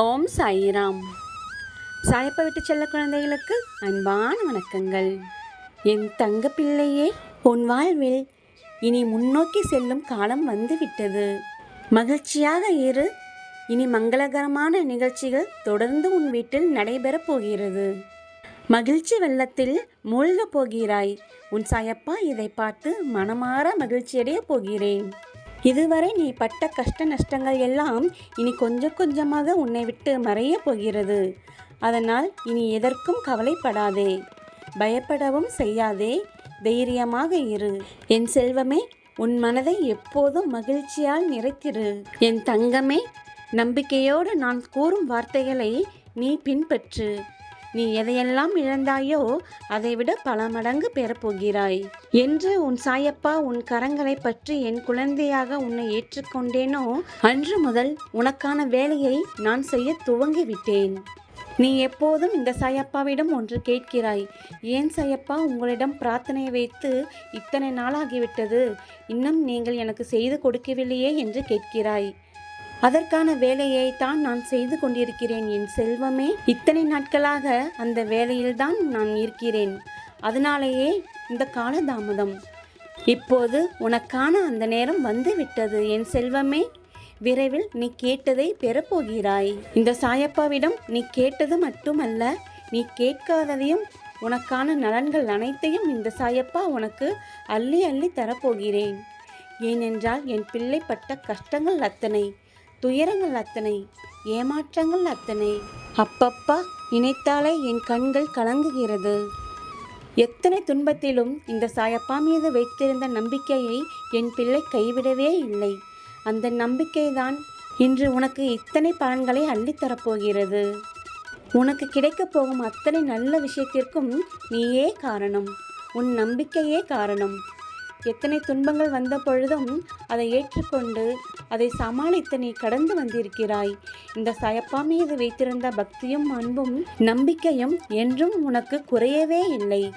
ஓம் சாயிராம். சாயப்பா விட்டு செல்ல குழந்தைகளுக்கு அன்பான வணக்கங்கள். என் தங்க பிள்ளையே உன் வாழ்வில் இனி முன்னோக்கி செல்லும் காலம் வந்துவிட்டது. மகிழ்ச்சியாக இரு. இனி மங்களகரமான நிகழ்ச்சிகள் தொடர்ந்து உன் வீட்டில் நடைபெறப் போகிறது. மகிழ்ச்சி வெள்ளத்தில் மூழ்கப் போகிறாய். உன் சாயப்பா இதை பார்த்து மனமாற மகிழ்ச்சியடைய போகிறேன். இதுவரை நீ பட்ட கஷ்ட நஷ்டங்கள் எல்லாம் இனி கொஞ்சம் கொஞ்சமாக உன்னை விட்டு மறைய போகிறது. அதனால் இனி எதற்கும் கவலைப்படாதே. பயப்படவும் செய்யாதே. தைரியமாக இரு. என் செல்வமே உன் மனதை எப்போதும் மகிழ்ச்சியால் நிறைத்திரு. என் தங்கமே நம்பிக்கையோடு நான் கூறும் வார்த்தைகளை நீ பின்பற்று. நீ எதையெல்லாம் இழந்தாயோ அதைவிட பல மடங்கு பெறப்போகிறாய். என்று உன் சாயப்பா உன் கரங்களை பற்றி என் குழந்தையாக உன்னை ஏற்றுக்கொண்டேனோ? அன்று முதல் உனக்கான வேலையை நான் செய்ய துவங்கி விட்டேன் நீ எப்போதும் இந்த சாயப்பாவிடம் ஒன்று கேட்கிறாய். ஏன் சாயப்பா உங்களிடம் பிரார்த்தனை வைத்து இத்தனை நாளாகிவிட்டது. இன்னும் நீங்கள் எனக்கு செய்து கொடுக்கவில்லையே என்று கேட்கிறாய். அதற்கான வேலையை தான் நான் செய்து கொண்டிருக்கிறேன் என் செல்வமே. இத்தனை நாட்களாக அந்த வேலையில்தான் நான் இருக்கிறேன். அதனாலேயே இந்த காலதாமதம். இப்போது உனக்கான அந்த நேரம் வந்து விட்டது என் செல்வமே. விரைவில் நீ கேட்டதை பெறப்போகிறாய். இந்த சாயப்பாவிடம் நீ கேட்டது மட்டுமல்ல நீ கேட்காததையும் உனக்கான நலன்கள் அனைத்தையும் இந்த சாயப்பா உனக்கு அள்ளி அள்ளி தரப்போகிறேன். ஏனென்றால் என் பிள்ளை பட்ட கஷ்டங்கள் அத்தனை. துயரங்கள் அத்தனை ஏமாற்றங்கள் அத்தனை. அப்பப்பா நினைத்தாலே என் கண்கள் கலங்குகிறது. எத்தனை துன்பத்திலும் இந்த சாயப்பா மீது வைத்திருந்த நம்பிக்கையை என் பிள்ளை கைவிடவே இல்லை. அந்த நம்பிக்கைதான் இன்று உனக்கு இத்தனை பலன்களை அள்ளித்தரப்போகிறது. உனக்கு கிடைக்கப் போகும் அத்தனை நல்ல விஷயத்திற்கும் நீயே காரணம். உன் நம்பிக்கையே காரணம். எத்தனை துன்பங்கள் வந்த பொழுதும் அதை ஏற்றுக்கொண்டு அதை சமாளித்து நீ கடந்து வந்திருக்கிறாய். இந்த சயப்பா மீது வைத்திருந்த பக்தியும் அன்பும் நம்பிக்கையும் என்றும் உனக்கு குறையவே இல்லை.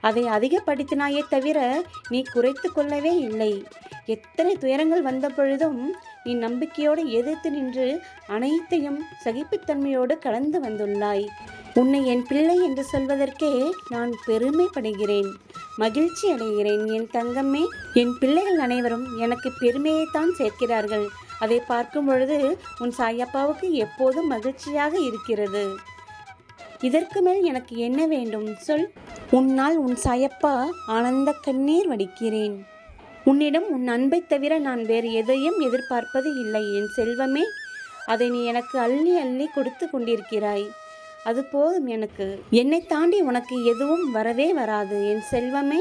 அதை அதிகப்படுத்தினாயே தவிர நீ குறைத்து கொள்ளவே இல்லை. எத்தனை துயரங்கள் வந்த பொழுதும் நீ நம்பிக்கையோடு எதிர்த்து நின்று அனைத்தையும் சகிப்புத்தன்மையோடு கடந்து வந்துள்ளாய். உன்னை என் பிள்ளை என்று சொல்வதற்கே நான் பெருமைப்படுகிறேன். மகிழ்ச்சி அடைகிறேன். என் தங்கமே என் பிள்ளைகள் அனைவரும் எனக்கு பெருமையைத்தான் சேர்க்கிறார்கள். அதை பார்க்கும் பொழுது உன் சாயப்பாவுக்கு எப்போதும் மகிழ்ச்சியாக இருக்கிறது. இதற்கு மேல் எனக்கு என்ன வேண்டும்? சொல். உன்னால் உன் சாயப்பா ஆனந்த கண்ணீர் வடிக்கிறேன். உன்னிடம் உன் அன்பைத் தவிர நான் வேறு எதையும் எதிர்பார்ப்பது இல்லை. என் செல்வமே அதை நீ எனக்கு அள்ளி அள்ளி கொடுத்து கொண்டிருக்கிறாய். அது போதும் எனக்கு. என்னை தாண்டி உனக்கு எதுவும் வரவே வராது. என் செல்வமே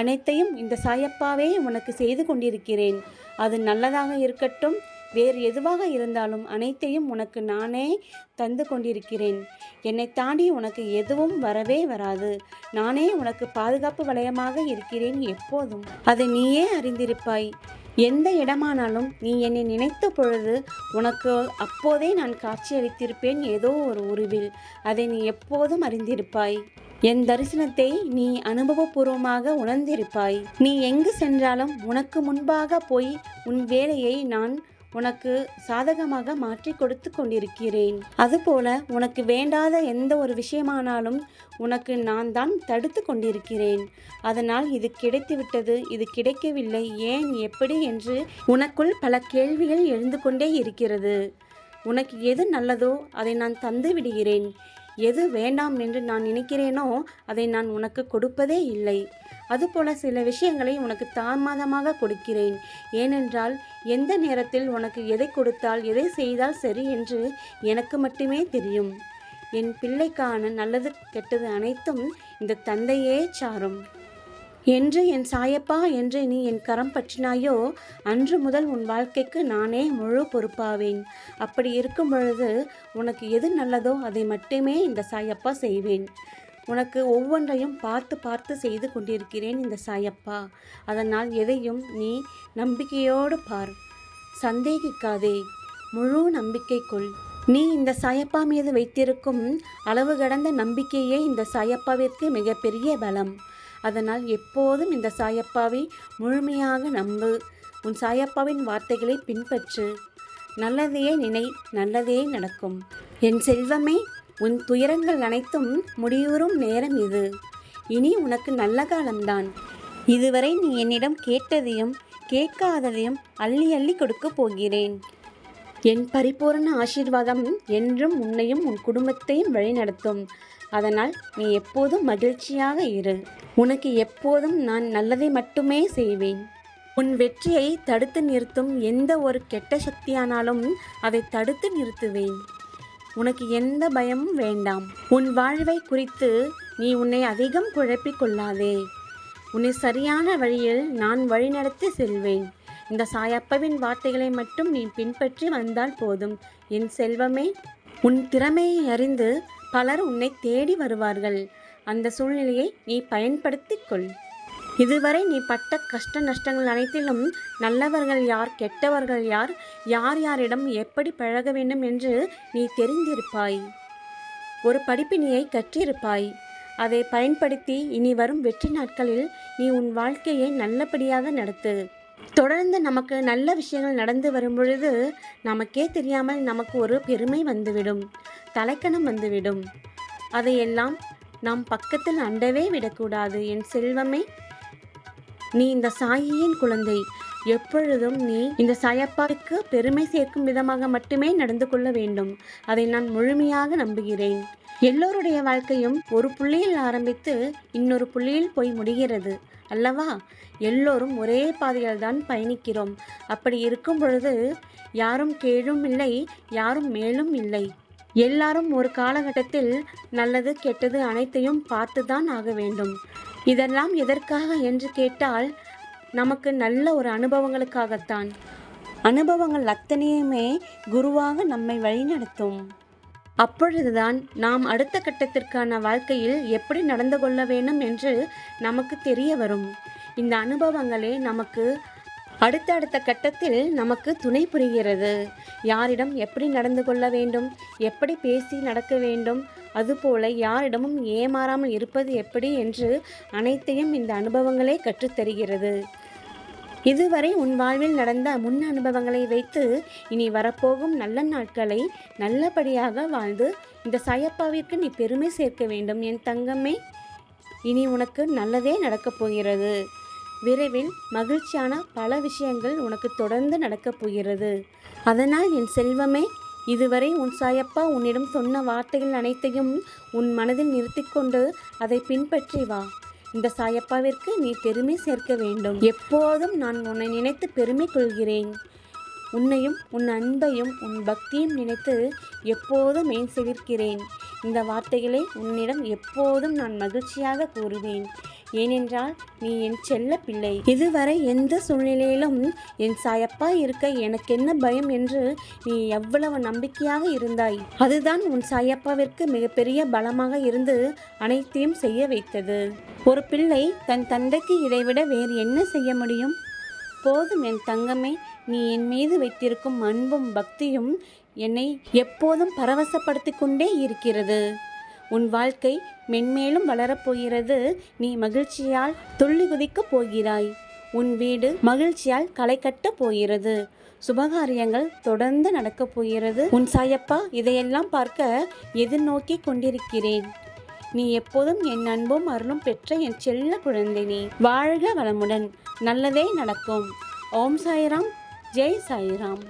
அனைத்தையும் இந்த சாயப்பாவே உனக்கு செய்து கொண்டிருக்கிறேன். அது நல்லதாக இருக்கட்டும் வேறு எதுவாக இருந்தாலும் அனைத்தையும் உனக்கு நானே தந்து கொண்டிருக்கிறேன். என்னை தாண்டி உனக்கு எதுவும் வரவே வராது. நானே உனக்கு பாதுகாப்பு வளையமாக இருக்கிறேன் எப்போதும். அதை நீயே அறிந்திருப்பாய். எந்த இடமானாலும் நீ என்னை நினைத்த பொழுது உனக்கு அப்போதே நான் காட்சியளித்திருப்பேன் ஏதோ ஒரு உருவில். அதை நீ எப்போதும் அறிந்திருப்பாய். என் தரிசனத்தை நீ அனுபவபூர்வமாக உணர்ந்திருப்பாய். நீ எங்கு சென்றாலும் உனக்கு முன்பாக போய் உன் வேலையை நான் உனக்கு சாதகமாக மாற்றி கொடுத்து கொண்டிருக்கிறேன். அதுபோல உனக்கு வேண்டாத எந்த ஒரு விஷயமானாலும் உனக்கு நான் தான் தடுத்து கொண்டிருக்கிறேன். அதனால் இது கிடைத்துவிட்டது இது கிடைக்கவில்லை ஏன் எப்படி என்று உனக்குள் பல கேள்விகள் எழுந்து கொண்டே இருக்கிறது. உனக்கு எது நல்லதோ அதை நான் தந்து விடுகிறேன். எது வேண்டாம் என்று நான் நினைக்கிறேனோ அதை நான் உனக்கு கொடுப்பதே இல்லை. அதுபோல சில விஷயங்களை உனக்கு தாமதமாக கொடுக்கிறேன். ஏனென்றால் எந்த நேரத்தில் உனக்கு எதை கொடுத்தால் எதை செய்தால் சரி என்று எனக்கு மட்டுமே தெரியும். என் பிள்ளைக்கான நல்லது கெட்டது அனைத்தும் இந்த தந்தையே சாரும். என்று என் சாயப்பா என்று நீ என் கரம் பற்றினாயோ அன்று முதல் உன் வாழ்க்கைக்கு நானே முழு பொறுப்பாவேன். அப்படி இருக்கும் பொழுது உனக்கு எது நல்லதோ அதை மட்டுமே இந்த சாயப்பா செய்வேன். உனக்கு ஒவ்வொன்றையும் பார்த்து பார்த்து செய்து கொண்டிருக்கிறேன் இந்த சாயப்பா. அதனால் எதையும் நீ நம்பிக்கையோடு பார். சந்தேகிக்காதே. முழு நம்பிக்கை கொள். நீ இந்த சாயப்பா மீது வைத்திருக்கும் அளவு கடந்த நம்பிக்கையே இந்த சாயப்பாவிற்கு மிகப்பெரிய பலம். அதனால் எப்போதும் இந்த சாயப்பாவை முழுமையாக நம்பு. உன் சாயப்பாவின் வார்த்தைகளை பின்பற்று. நல்லதையே நினை நல்லதே நடக்கும். என் செல்வமே உன் துயரங்கள் அனைத்தும் முடிவுறும் நேரம் இது. இனி உனக்கு நல்ல காலம்தான். இதுவரை நீ என்னிடம் கேட்டதையும் கேட்காததையும் அள்ளி அள்ளி கொடுக்கப் போகிறேன். என் பரிபூரண ஆசீர்வாதம் என்றும் உன்னையும் உன் குடும்பத்தையும் வழிநடத்தும். அதனால் நீ எப்போதும் மகிழ்ச்சியாக இரு. உனக்கு எப்போதும் நான் நல்லதை மட்டுமே செய்வேன். உன் வெற்றியை தடுத்து நிறுத்தும் எந்த ஒரு கெட்ட சக்தியானாலும் அதை தடுத்து நிறுத்துவேன். உனக்கு எந்த பயமும் வேண்டாம். உன் வாழ்வை குறித்து நீ உன்னை அதிகம் குழப்பிக் கொள்ளாதே. உன்னை சரியான வழியில் நான் வழிநடத்தி செல்வேன். இந்த சாயப்பவின் வார்த்தைகளை மட்டும் நீ பின்பற்றி வந்தால் போதும். என் செல்வமே உன் திறமையை அறிந்து பலர் உன்னை தேடி வருவார்கள். அந்த சூழ்நிலையை நீ பயன்படுத்திக் கொள். இதுவரை நீ பட்ட கஷ்ட நஷ்டங்கள் அனைத்திலும் நல்லவர்கள் யார் கெட்டவர்கள் யார் யார் யாரிடம் எப்படி பழக வேண்டும் என்று நீ தெரிந்திருப்பாய். ஒரு படிப்பினையை கற்றிருப்பாய். அதை பயன்படுத்தி இனி வரும் வெற்றி நாட்களில் நீ உன் வாழ்க்கையை நல்லபடியாக நடத்து. தொடர்ந்து நமக்கு நல்ல விஷயங்கள் நடந்து வரும் பொழுது நமக்கே தெரியாமல் நமக்கு ஒரு பெருமை வந்துவிடும் தலைக்கணம் வந்துவிடும். அதையெல்லாம் நாம் பக்கத்தில் அண்டவே விடக்கூடாது. என் செல்வமே நீ இந்த சாயியின் குழந்தை. எப்பொழுதும் நீ இந்த சாயப்பாவுக்கு பெருமை சேர்க்கும் விதமாக மட்டுமே நடந்து கொள்ள வேண்டும். அதை நான் முழுமையாக நம்புகிறேன். எல்லோருடைய வாழ்க்கையும் ஒரு புள்ளியில் ஆரம்பித்து இன்னொரு புள்ளியில் போய் முடிகிறது. அல்லவா? எல்லோரும் ஒரே பாதையில் தான் பயணிக்கிறோம். அப்படி இருக்கும் பொழுது யாரும் கேழும் இல்லை யாரும் மேலும் இல்லை. எல்லாரும் ஒரு காலகட்டத்தில் நல்லது கெட்டது அனைத்தையும் பார்த்து தான் ஆக வேண்டும். இதெல்லாம் எதற்காக என்று கேட்டால் நமக்கு நல்ல ஒரு அனுபவங்களுக்காகத்தான். அனுபவங்கள் அத்தனையுமே குருவாக நம்மை வழிநடத்தும். அப்பொழுதுதான் நாம் அடுத்த கட்டத்திற்கான வாழ்க்கையில் எப்படி நடந்து கொள்ள வேண்டும் என்று நமக்கு தெரிய வரும். இந்த அனுபவங்களே நமக்கு அடுத்தடுத்த கட்டத்தில் நமக்கு துணை புரிகிறது. யாரிடம் எப்படி நடந்து கொள்ள வேண்டும் எப்படி பேசி நடக்க வேண்டும் அதுபோல யாரிடமும் ஏமாறாமல் இருப்பது எப்படி என்று அனைத்தையும் இந்த அனுபவங்களே கற்றுத்தருகிறது. இதுவரை உன் வாழ்வில் நடந்த முன் அனுபவங்களை வைத்து இனி வரப்போகும் நல்ல நாட்களை நல்லபடியாக வாழ்ந்து இந்த சாயப்பாவிற்கு நீ பெருமை சேர்க்க வேண்டும். என் தங்கமே இனி உனக்கு நல்லதே நடக்கப் போகிறது. விரைவில் மகிழ்ச்சியான பல விஷயங்கள் உனக்கு தொடர்ந்து நடக்கப் போகிறது. அதனால் என் செல்வமே இதுவரை உன் சாயப்பா உன்னிடம் சொன்ன வார்த்தைகள் அனைத்தையும் உன் மனதில் நிறுத்தி கொண்டு அதை பின்பற்றி வா. இந்த சாயப்பாவிற்கு நீ பெருமை சேர்க்க வேண்டும். எப்போதும் நான் உன்னை நினைத்து பெருமை கொள்கிறேன். உன்னையும் உன் அன்பையும் உன் பக்தியும் நினைத்து எப்போதும் மேன் செவிர்க்கிறேன் இந்த வார்த்தைகளை உன்னிடம் எப்போதும் நான் மகிழ்ச்சியாக கூறுவேன். ஏனென்றால் நீ என் செல்ல பிள்ளை. இதுவரை எந்த சூழ்நிலையிலும் என் சாயப்பா இருக்க எனக்கு என்ன பயம் என்று நீ எவ்வளவு நம்பிக்கையாக இருந்தாய். அதுதான் உன் சாயப்பாவிற்கு மிகப்பெரிய பலமாக இருந்து அனைத்தையும் செய்ய வைத்தது. ஒரு பிள்ளை தன் தந்தைக்கு இதைவிட வேறு என்ன செய்ய முடியும்? போதும் என் தங்கமே நீ என் மீது வைத்திருக்கும் அன்பும் பக்தியும் என்னை எப்போதும் பரவசப்படுத்திக் கொண்டே இருக்கிறது. உன் வாழ்க்கை மென்மேலும் வளரப்போகிறது. நீ மகிழ்ச்சியால் துள்ளி குதிக்கப் போகிறாய். உன் வீடு மகிழ்ச்சியால் களை கட்டப் போகிறது. சுபகாரியங்கள் தொடர்ந்து நடக்கப் போகிறது. உன் சாயப்பா இதையெல்லாம் பார்க்க எதிர்நோக்கி கொண்டிருக்கிறேன். நீ எப்போதும் என் அன்பும் அருளும் பெற்ற என் செல்ல குழந்தை நீ. வாழ்க வளமுடன். நல்லதே நடக்கும். ஓம் சாய்ராம். ஜெய் சாய்ராம்.